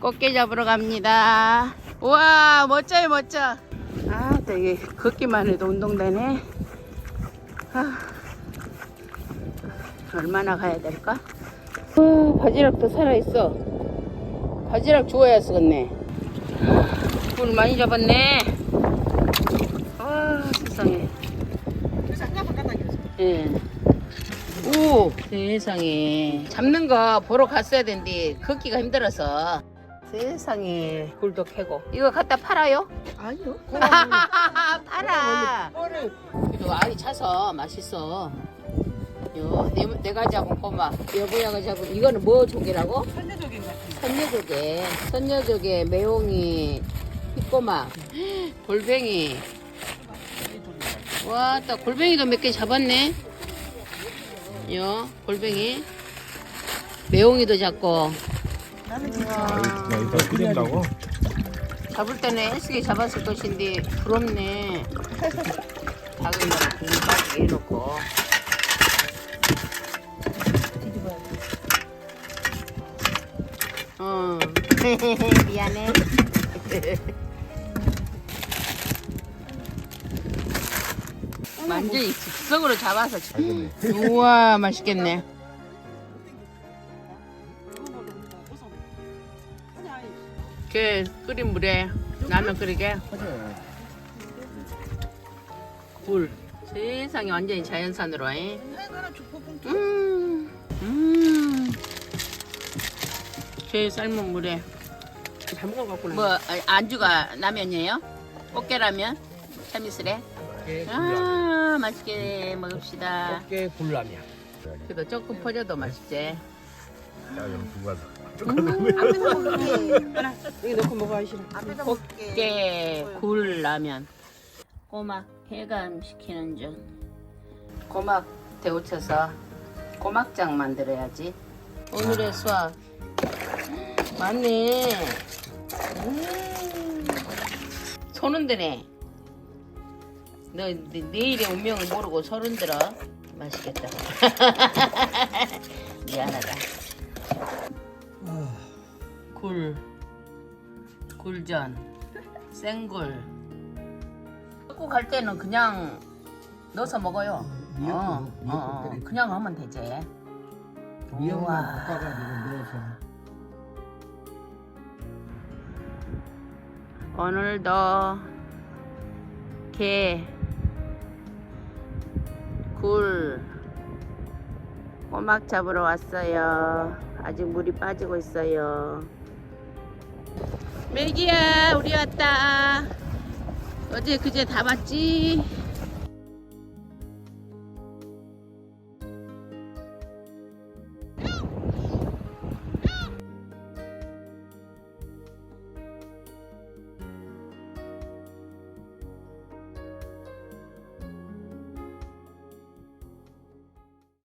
꽃게 잡으러 갑니다. 우와, 멋져요, 멋져. 아, 되게 걷기만 해도 운동되네. 아, 얼마나 가야 될까? 어, 바지락도 살아있어. 바지락 주워야 쓰겠네. 물 많이 잡았네. 아, 세상에. 예. 오, 세상에. 잡는 거 보러 갔어야 되는데, 걷기가 힘들어서. 세상에. 굴도 캐고. 이거 갖다 팔아요? 아니요. 팔아. 뭐를 그래도 알이 차서 맛있어. 요, 내, 내가 잡은 꼬마. 여보야가 잡은, 이거는 뭐 조개라고? 같은. 선녀조개. 선녀조개, 매용이, 피꼬마, 골뱅이. 와, 딱 골뱅이도 몇 개 잡았네. 요, 골뱅이. 매용이도 잡고. 나는 진짜 아, 이거 더 끓인다고? 잡을 때는 애쓰게 잡았을 것인데, 부럽네. 작은 거를 빠지게 해놓고. 뒤집어야 돼. 어. 미안해. 완전히 즉석으로 잡아서 치- 알겠네. 우와 맛있겠네. 그 끓인 물에 라면 끓이게 굴 세상에 완전히 자연산으로 해. 음, 음. 게 삶은 물에 잘못 갖고 뭐 아, 안주가 라면이에요? 꽃게라면? 참이슬에? 아 맛있게 먹읍시다. 어깨 굴라면. 그래도 조금 퍼져도 맛있지. 야, 영 두가 앞에서 먹을게. 여기 넣고 먹어 싫어. 앞에서 꽃게 굴 라면. 꼬막 해감 시키는 중. 꼬막 데우쳐서 꼬막장 만들어야지. 오늘의 수학 맞네. 음. 손은 드네. 너 내- 내일의 운명을 모르고 손은 들어. 맛있겠다. 미안하다. 굴, 굴전, 생굴. 먹고 갈 때는 그냥 넣어서 먹어요. 어, 어, 어, 그냥 하면 되지. 미역만 볶아가지고 넣어서. 오늘도 게, 굴, 꼬막 잡으러 왔어요. 아직 물이 빠지고 있어요. 멜기야, 우리 왔다. 어제 그제 다 봤지?